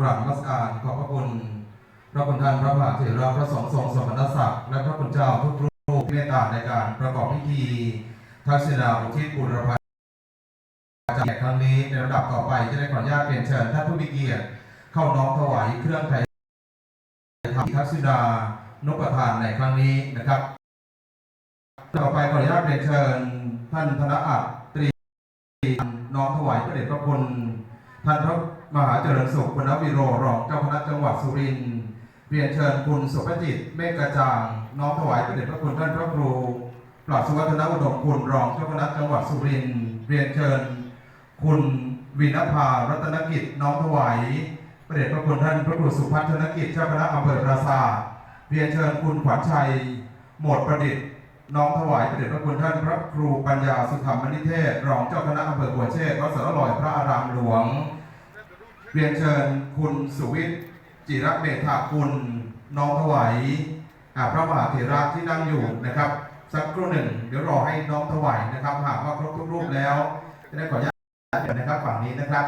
กราบนมัสการขอบพระคุณพระคุณท่านพระมหาเถระพระสงฆ์ทรงสมณศักดิ์และพระคุณเจ้าทุกรูปที่เมตตาในการประกอบพิธีทักษิณาอุทิศบุรพาจารย์ครั้งนี้ในระดับต่อไปจะได้ขออนุญาตเรียนเชิญท่านผู้มีเกียรติเข้าน้อมถวายเครื่องไทยธรรมทักษิณานุปทานในครั้งนี้นะครับ ต่อไปขออนุญาตเรียนเชิญท่านธนอัตตรีน้อมถวายพระเดชพระคุณ ท่านพระมหาเจริญสุขคุณวิโรรองเจ้าคณะจังหวัดสุรินทร์เรียนเชิญคุณสุภจิตเมฆกระจ่าง น้อมถวายพระเดชพระคุณท่านพระครูปราบสุวัฒนอุดมคุณรองเจ้าคณะจังหวัดสุรินทร์เรียนเชิญ คุณวินภารัตนกิจน้อมถวายพระเดชพระคุณท่านพระครูสุพัฒนกิจเจ้าคณะอำเภอปราสาทเรียนเชิญคุณขวัญชัย หมวดประดิษฐ์ น้อมถวายพระเดชพระคุณท่านพระครูปัญญาสุธรรมนิเทศ รองเจ้าคณะอำเภอบัวเชษวัดสารลอยพระอารามหลวง เรียนเชิญคุณสุวิทย์จิระเมธาคุณน้อมถวายพระมหาเถระที่นั่งอยู่นะครับ สักครู่หนึ่ง เดี๋ยวรอให้น้อมถวายนะครับ หากว่าครบทุกรูปแล้วจะได้ขออนุญาตเดี๋ยนะครับฝั่งนี้นะครับ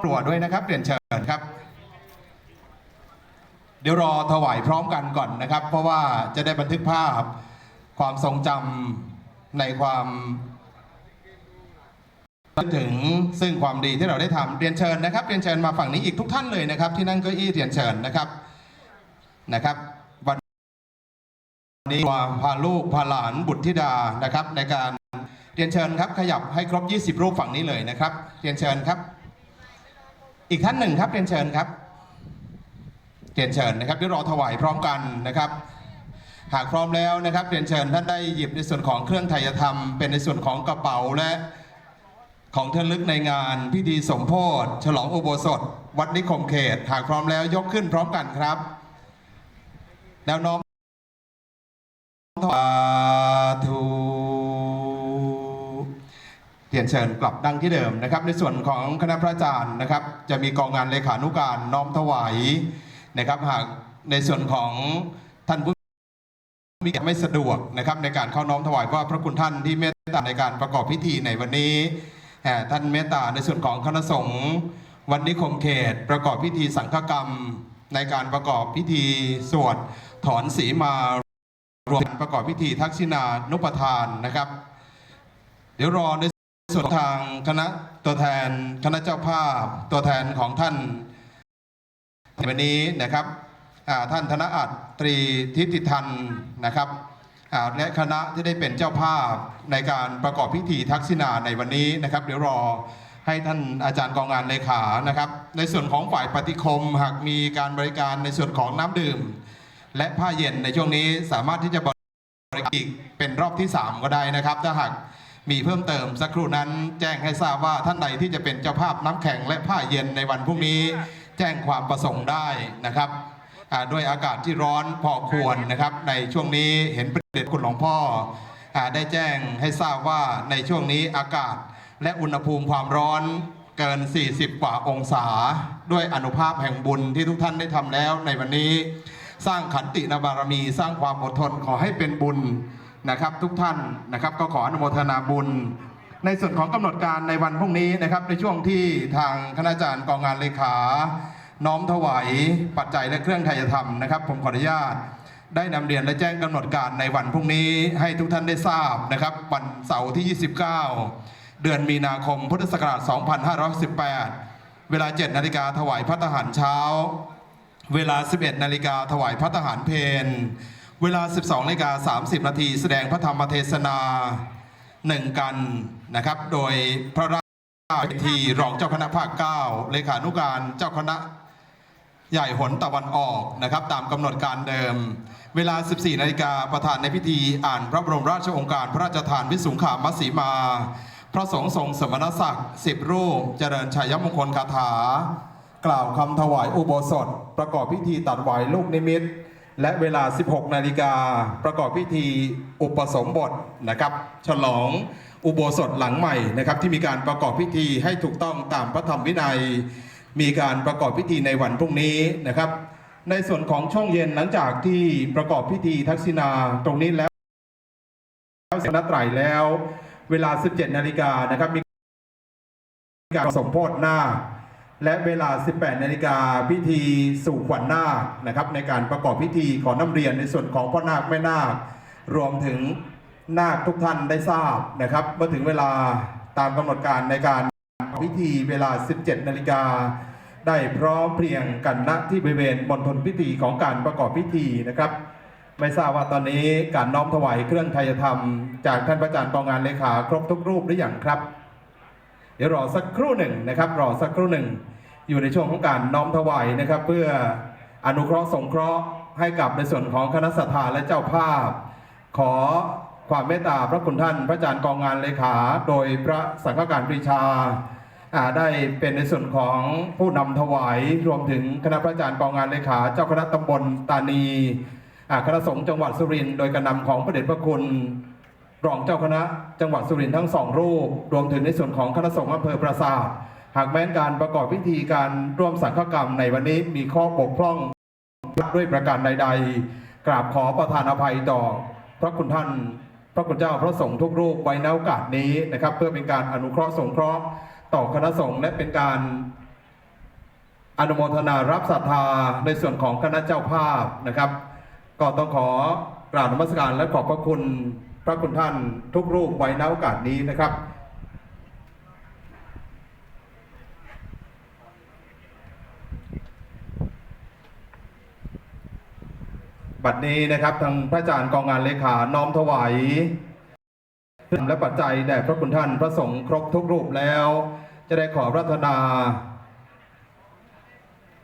ตรวจด้วยนะครับเรียนเชิญครับเดี๋ยวรอถวายพร้อมกันก่อนนะครับ เพราะว่าจะได้บันทึกภาพ ความทรงจำในความถึงซึ่งความดีที่เราได้ทำเรียนเชิญนะครับ เรียนเชิญมาฝั่งนี้อีกทุกท่านเลยนะครับ ที่นั่งเก้าอี้เรียนเชิญนะครับนะครับวันนี้ว่าพาลูกพาหลานบุตรธิดานะครับ ในการเรียนเชิญครับขยับให้ครบ 20 รูปฝั่งนี้เลยนะครับ เรียนเชิญครับ อีกท่านหนึ่งครับเรียนเชิญครับเรียนเชิญนะครับเดี๋ยวรอถวายพร้อมกันนะครับ หากพร้อมแล้วนะครับเรียนเชิญท่านได้หยิบในส่วนของเครื่องไทยธรรม เป็นในส่วนของกระเป๋าและของเทลึกในงานพิธีสมโพธิฉลองอุโบสถ วัดนิคมเขต หากพร้อมแล้วยกขึ้นพร้อมกันครับแล้วน้อมสาธุเรียนเชิญกลับดังที่เดิมนะครับ ในส่วนของคณะพระอาจารย์นะครับ จะมีกองงานเลขานุการน้อมถวายนะครับ หากในส่วนของท่านผู้ มีไม่สะดวกนะครับในการเข้าน้อมถวายว่าพระคุณท่านที่เมตตาในการประกอบพิธีในวันนี้แห่ท่านเมตตาในส่วนของคณะสงฆ์วันนิคมเขต ประกอบพิธีสังฆกรรม ในการประกอบพิธีสวดถอนสีมารวมประกอบพิธีทักษิณานุปทานนะครับ เดี๋ยวรอในส่วนทางคณะตัวแทนคณะเจ้าภาพตัวแทนของท่านวันนี้นะครับ ท่านธนอัตตรีทิติทันนะครับและคณะที่ได้เป็นเจ้าภาพในการประกอบพิธีทักษิณาในวันนี้นะครับ เดี๋ยวรอให้ท่านอาจารย์กองงานเลขานะครับ ในส่วนของฝ่ายปฏิคมหากมีการบริการในส่วนของน้ำดื่ม และผ้าเย็นในช่วงนี้สามารถที่จะบริการอีกเป็นรอบที่ 3 ก็ได้นะครับ ถ้าหากมีเพิ่มเติมสักครู่นั้นแจ้งให้ทราบว่าท่านใดที่จะเป็นเจ้าภาพน้ำแข็งและผ้าเย็นในวันพรุ่งนี้ แจ้งความประสงค์ได้นะครับ ด้วยอากาศที่ร้อนพอควรนะครับ ในช่วงนี้เห็นประเด็จคุณหลวงพ่อได้แจ้งให้ทราบว่าในช่วงนี้อากาศและอุณหภูมิความร้อนเกิน 40 กว่าองศา ด้วยอนุภาพแห่งบุญที่ทุกท่านได้ทำแล้วในวันนี้สร้างขันตินบารมี สร้างความอดทนขอให้เป็นบุญนะครับ ทุกท่านนะครับก็ขออนุโมทนาบุญ ในส่วนของกำหนดการในวันพรุ่งนี้นะครับ ในช่วงที่ทางคณาจารย์กองงานเลขา น้อมถวายปัจจัยและเครื่องไทยธรรมนะครับ ผมขออนุญาต ได้นำเรียนและแจ้งกำหนดการในวันพรุ่งนี้ให้ทุกท่านได้ทราบนะครับ วันเสาร์ที่ 29 เดือนมีนาคมพุทธศักราช 2518 เวลา 7 นาฬิกาถวายพระทหารเช้า เวลา 11 นาฬิกาถวายพระทหารเพนเวลา 12นาฬิกา30 นาทีแสดงพระธรรมเทศนาหนึ่งกันนะครับ โดยพระราชพิธีรองเจ้าคณะภาค 9 เลขานุการเจ้าคณะ ใหญ่หนตะวันออกนะครับ ตามกำหนดการเดิม เวลา 14 นาฬิกาประธานในพิธีอ่านพระบรมราชโองการพระราชทานวิสุงขามสีมา พระสงฆ์ทรงสมณศักดิ์สิบรูป เจริญชัยมงคลคาถา กล่าวคำถวายอุโบสถ ประกอบพิธีตัดไหวลูกนิมิต และเวลา 16 นาฬิกาประกอบพิธีอุปสมบทนะครับ ฉลองอุโบสถหลังใหม่นะครับที่มีการประกอบพิธีให้ถูกต้องตามพระธรรมวินัย มีการประกอบพิธีในวันพรุ่งนี้นะครับ ในส่วนของช่วงเย็นหลังจากที่ประกอบพิธีทักษิณาตรงนี้แล้วเสร็จนัดไตรแล้ว เวลา 17 นาฬิกานะครับ มีการสมโพธิหน้า และเวลา 18 นาฬิกาพิธีสู่ขวัญนาคนะครับ ในการประกอบพิธีขอน้ำเรียนในส่วนของพ่อนาคแม่นาค รวมถึงนาคทุกท่านได้ทราบนะครับเมื่อถึงเวลาตามกำหนดการในการ พิธีเวลา 17 นาฬิกา ได้พร้อมเพรียงกันณที่บริเวณมณฑลพิธีของการประกอบพิธีนะครับ ไม่ทราบว่าตอนนี้การน้อมถวายเครื่องไทยธรรม จากท่านพระอาจารย์กองงานเลขาครบทุกรูปหรือยังครับ เดี๋ยวรอสักครู่หนึ่งนะครับ รอสักครู่หนึ่ง อยู่ในช่วงของการน้อมถวายนะครับ เพื่ออนุเคราะห์สงเคราะห์ให้กับในส่วนของคณะสัตยาและเจ้าภาพ ขอความเมตตาพระคุณท่าน พระอาจารย์กองงานเลขา โดยพระสังฆการปรีชา ได้เป็นในส่วนของผู้นำถวายรวมถึงคณะพระอาจารย์กองงานเลขาเจ้าคณะตำบลตานีคณะสงฆ์จังหวัดสุรินทร์โดยการนำของพระเดชพระคุณรองเจ้าคณะจังหวัดสุรินทร์ทั้งสองรูป รวมถึงในส่วนของคณะสงฆ์อำเภอปราสาท หากแม้นการประกอบพิธีการร่วมสังฆกรรมในวันนี้มีข้อบกพร่องด้วยประการใด ๆ กราบขอประทานอภัยต่อ พระคุณท่าน พระคุณเจ้าพระสงฆ์ทุกรูปไว้ในโอกาสนี้นะครับ เพื่อเป็นการอนุเคราะห์สงเคราะห์ ต่อคณะสงฆ์และเป็นการอนุโมทนารับศรัทธาในส่วนของคณะเจ้าภาพนะครับ ก็ต้องขอกราบนมัสการและขอบพระคุณพระคุณท่านทุกรูปไว้ณโอกาสนี้นะครับ บัดนี้นะครับทางพระอาจารย์กองงานเลขาน้อมถวาย และปัจจัยแด่พระคุณท่านพระสงฆ์ครบทุกรูปแล้ว จะได้ขอรัตนา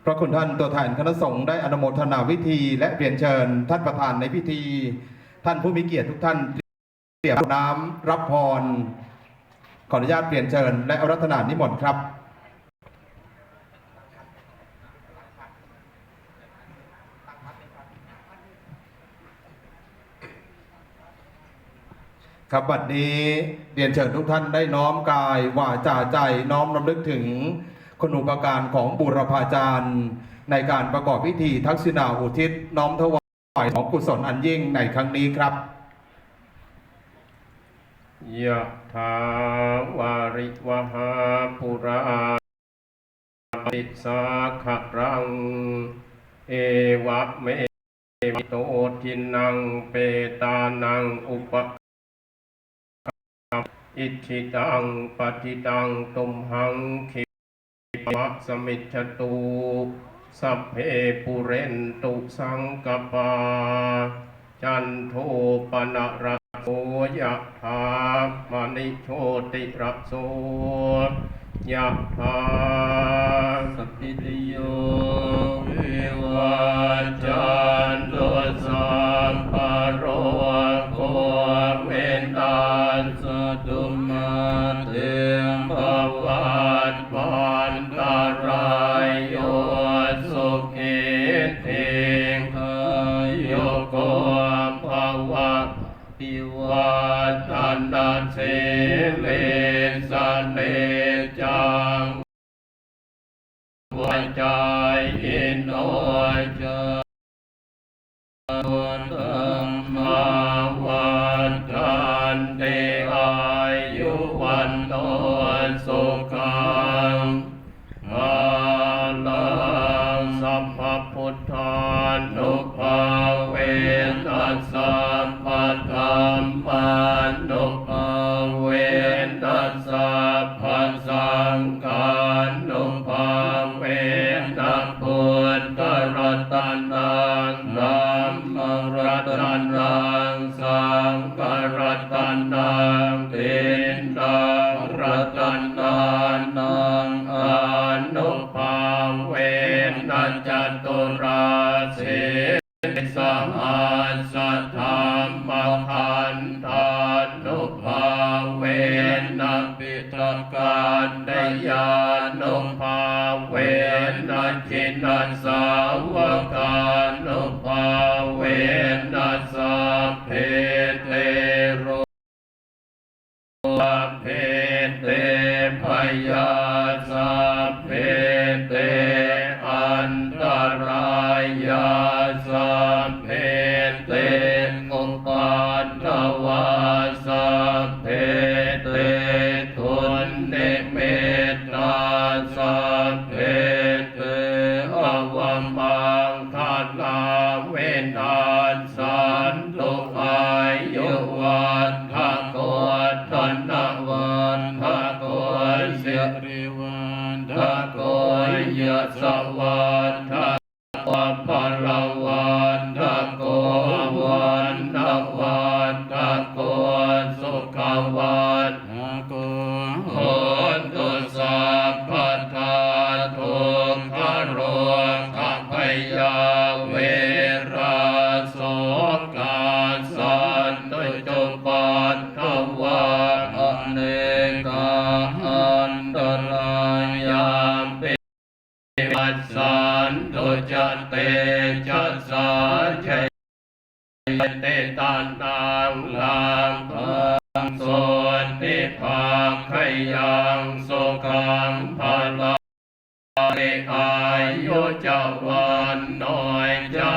พระคุณท่านตัวแทนคณะสงฆ์ได้อนุโมทนาวิธี และเรียนเชิญท่านประธานในพิธี ท่านผู้มีเกียรติทุกท่านเรียบน้ำรับพรขออนุญาตเปลี่ยนเชิญ และอารัธนานิมนต์ครับ ครับบัดนี้เรียนเชิญทุกท่านได้น้อมกายวาจาใจน้อมรำลึกถึงคุณอุปการของบุรพาจารย์ ในการประกอบพิธีทักษิณาอุทิศน้อมถวายของกุศลอันยิ่งในครั้งนี้ครับยะถาวาริวหาปุราปิสาขรัง เอวะเมวิโตทินังเปตานังอุป อิทิตังปฏิตังตุมหังคิปะสมิจฉตุสัพเพปุเรนตุสังกปา จันโทปนะระโสยะถามณิโชติระโสยะถาสัพพิติโยวิวัจจันตุสัม นาเสเลสเนจังวัจายอินโนจาตุตัมมาวันกันเตอายุวันโตสุขังอาลังสัพพพุทธานุภาเวนัสสัมปะธัมมา นุภาเวนัปิตการดยานุภาเวนัจินัสสาวกานุภาเวน เตทุนเนเม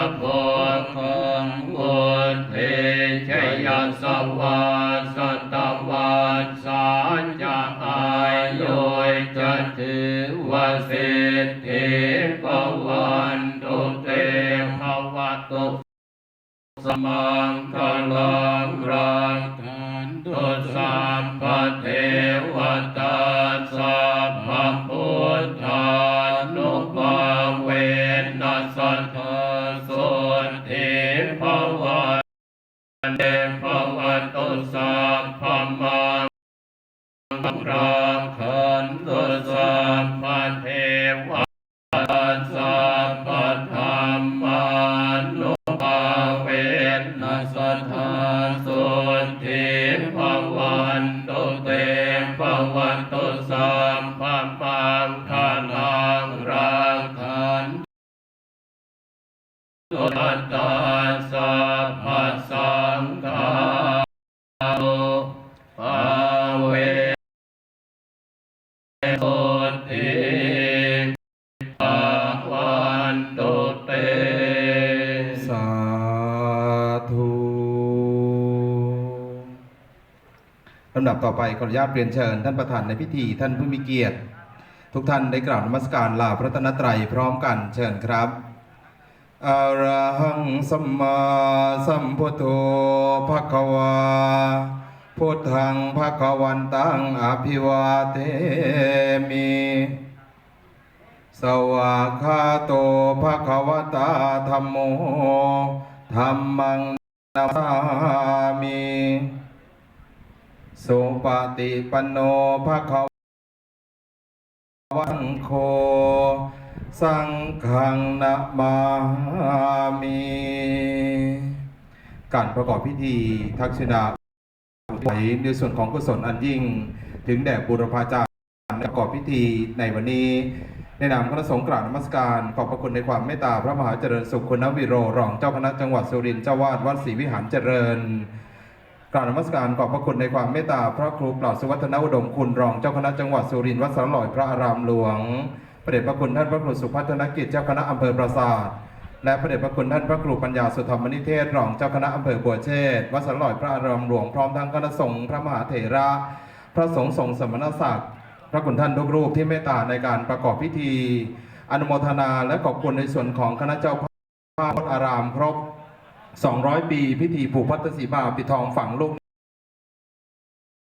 อยจะพงคังวุฒเชยสวัสสตวันสารจะอายโยจะถือวสิทธิปวันตุเตภวตุสมังคลังรักขันตุสัม เตภวันตุสาำดับต่อไปขออนุญาตเรียนเชิญ ท่านประธานในพิธีท่านผู้มีเกียรติ ทุกท่านได้กราบนมัสการลาพระตนตรัยพร้อมกันเชิญครับอะระหังสัมมาสัมพุทโธภควาพุทธังภควันตังอภิวาเทมิสวากขาโตภะคะวตาธัมโมธัมมังนามามิ สุปฏิปันโนภะคะวังโค สังฆังนะมามิการประกอบพิธีทักษิณาไหวในส่วนของกุศลอันยิ่ง ถึงแด่บุรพาจารย์ประกอบพิธีในวันนี้ในนามคณะสงฆ์กราบนมัสการขอบพระคุณในความเมตตาพระมหาเจริญสุขคุณวิโร รองเจ้าคณะจังหวัดสุรินทร์เจ้าวาดวัดศรีวิหารเจริญ กราบนมัสการขอบพระคุณในความเมตตาพระครูเปล่าสุวัฒนอุดมคุณรองเจ้าคณะจังหวัดสุรินทร์วัดสารลอยพระอารามหลวงพระเดชพระคุณท่านพระครูสุพัฒนกิจเจ้าคณะอำเภอปราสาทและพระเดชพระคุณท่านพระครูปัญญาสุธรรมนิเทศรองเจ้าคณะอำเภอบัวเชษวัดสาลอยพระอารามหลวงพร้อมทั้งคณะสงฆ์พระมหาเถระ พระสงฆ์ทรงสมณศักดิ์พระคุณท่านทุกรูปที่เมตตาในการประกอบพิธี อนุโมทนาและขอบคุณในส่วนของคณะเจ้าภาพวัดอารามครบ 200 ปี พิธีผูกพัตสีมาปิดทองฝังลูก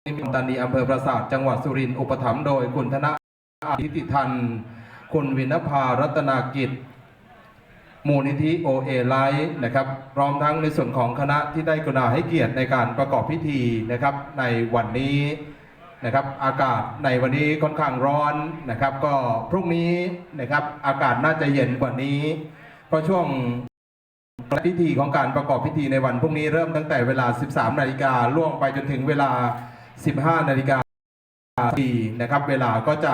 นิมิตตันีอำเภอปราสาทจังหวัดสุรินทร์อุปถัมภ์โดยคุณธนาอาทิติทัน คุณวินภารัตนากิจ มูลนิธิโอเอไลท์นะครับพร้อมทั้งในส่วนของคณะที่ได้กรุณาให้เกียรติในการประกอบพิธีนะครับ ในวันนี้นะครับอากาศในวันนี้ค่อนข้างร้อนนะครับ ก็พรุ่งนี้นะครับอากาศน่าจะเย็นกว่านี้ เพราะช่วง พิธีของการประกอบพิธีในวันพรุ่งนี้เริ่มตั้งแต่เวลา 13 นาฬิกาล่วงไปจนถึงเวลา 15 นาฬิกาทีนะครับ เวลาก็จะ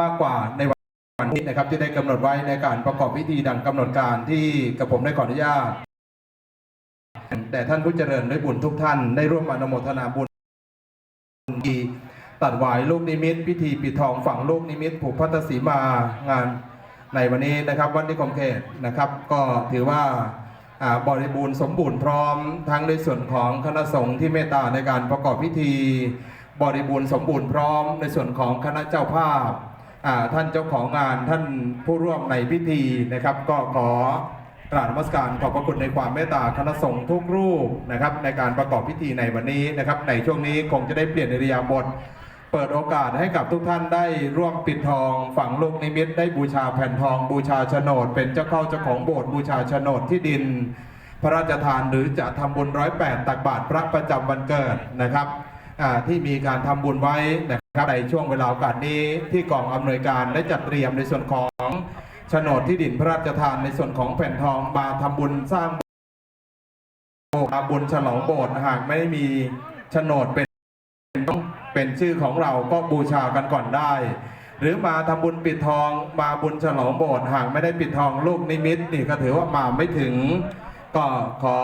มากกว่าในวันวันนี้นะครับ ที่ได้กำหนดไว้ในการประกอบพิธีดังกำหนดการที่กระผมได้ขออนุญาตแต่ท่านผู้เจริญด้วยบุญทุกท่านได้ร่วมอนุโมทนาบุญตัดหวายลูกนิมิต พิธีปิดทองฝังลูกนิมิตผูกพัตสีมางาน ในวันนี้นะครับวัดนิคมเขตนะครับ ก็ถือว่าบริบูรณ์สมบูรณ์พร้อม ทั้งในส่วนของคณะสงฆ์ที่เมตตาในการประกอบพิธี บริบูรณ์สมบูรณ์พร้อม ในส่วนของคณะเจ้าภาพท่านเจ้าของงานท่านผู้ร่วมในพิธีนะครับ ก็ขอกราบนมัสการขอบพระคุณในความเมตตาคณะสงฆ์ทุกรูปนะครับ ในการประกอบพิธีในวันนี้นะครับ ในช่วงนี้คงจะได้เปลี่ยนอิริยาบถ เปิดโอกาสให้กับทุกท่านได้ร่วมปิดทองฝังลูกนิมิตได้บูชาแผ่นทองบูชาโฉนด เป็นเจ้าเข้าเจ้าของโบสถ์บูชาโฉนดที่ดิน พระราชทานหรือจะทำบุญร้อยแปดตักบาตรพระประจำวันเกิดนะครับที่มีการทำบุญไว้นะครับในช่วงเวลาโอกาสนี้ที่กองอำนวยการได้จัดเตรียมในส่วนของโฉนดที่ดินพระราชทานในส่วนของแผ่นทองมาทำบุญสร้างมาบุญฉลองโบสถ์หากไม่มีโฉนดเป็นต้อง เป็นชื่อของเราก็บูชากันก่อนได้ หรือมาทำบุญปิดทองมาบุญฉลองโบสถ์หากไม่ได้ปิดทองลูกนิมิตนี่ก็ถือว่ามาไม่ถึง ก็ขอ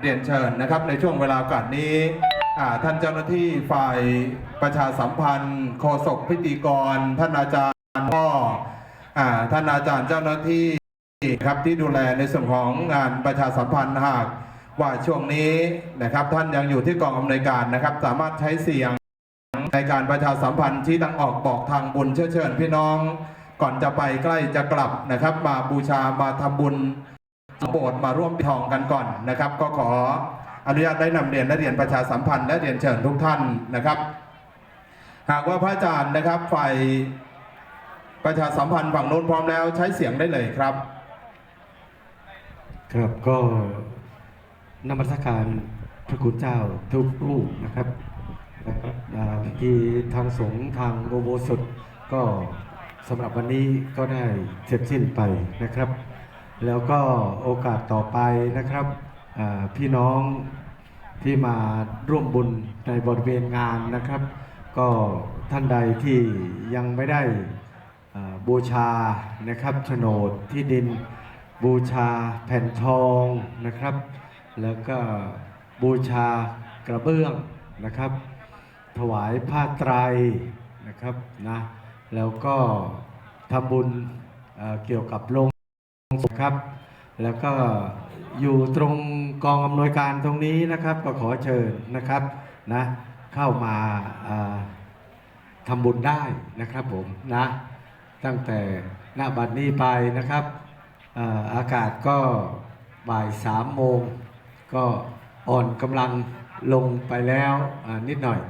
เรียนเชิญนะครับ ในช่วงเวลาโอกาสนี้ท่านเจ้าหน้าที่ฝ่ายประชาสัมพันธ์โฆษกพิธีกร ท่านอาจารย์พ่อท่านอาจารย์เจ้าหน้าที่ครับที่ดูแลในส่วนของงานประชาสัมพันธ์หากว่าช่วงนี้นะครับท่านยังอยู่ที่กองอำนวยการนะครับ สามารถใช้เสียง ในการประชาสัมพันธ์ที่ตั้งออกบอกทางบุญเชิญเชิญพี่น้อง ก่อนจะไปใกล้จะกลับนะครับ มาบูชามาทำบุญโบสถ์มาร่วมทองกันก่อนนะครับ ก็ขออนุญาตได้นำเรียนและเรียนประชาสัมพันธ์และเรียนเชิญทุกท่านนะครับ หากว่าพระอาจารย์นะครับฝ่ายประชาสัมพันธ์ฝั่งโน้นพร้อมแล้วใช้เสียงได้เลยครับ ครับก็นมัสการพระคุณเจ้าทุกรูปนะครับ นะครับที่ทางสงฆ์ทางโอโบสถก็สำหรับวันนี้ก็ได้เสร็จสิ้นไปนะครับ แล้วก็โอกาสต่อไปนะครับพี่น้องที่มาร่วมบุญในบริเวณงานนะครับ ก็ท่านใดที่ยังไม่ได้บูชานะครับโฉนดที่ดินบูชาแผ่นทองนะครับ แล้วก็บูชากระเบื้องนะครับ ถวายผ้าไตรนะครับนะแล้วก็ทำบุญเเกี่ยวกับโรงศพครับ แล้วก็อยู่ตรงกองอำนวยการตรงนี้นะครับก็ขอเชิญนะครับนะเข้ามาทำบุญได้นะครับผมนะตั้งแต่หน้าบัดนี้ไปนะครับเอ่อากาศก็บ่ายสามโมงก็อ่อนกำลังลงไปแล้วนิดหน่อย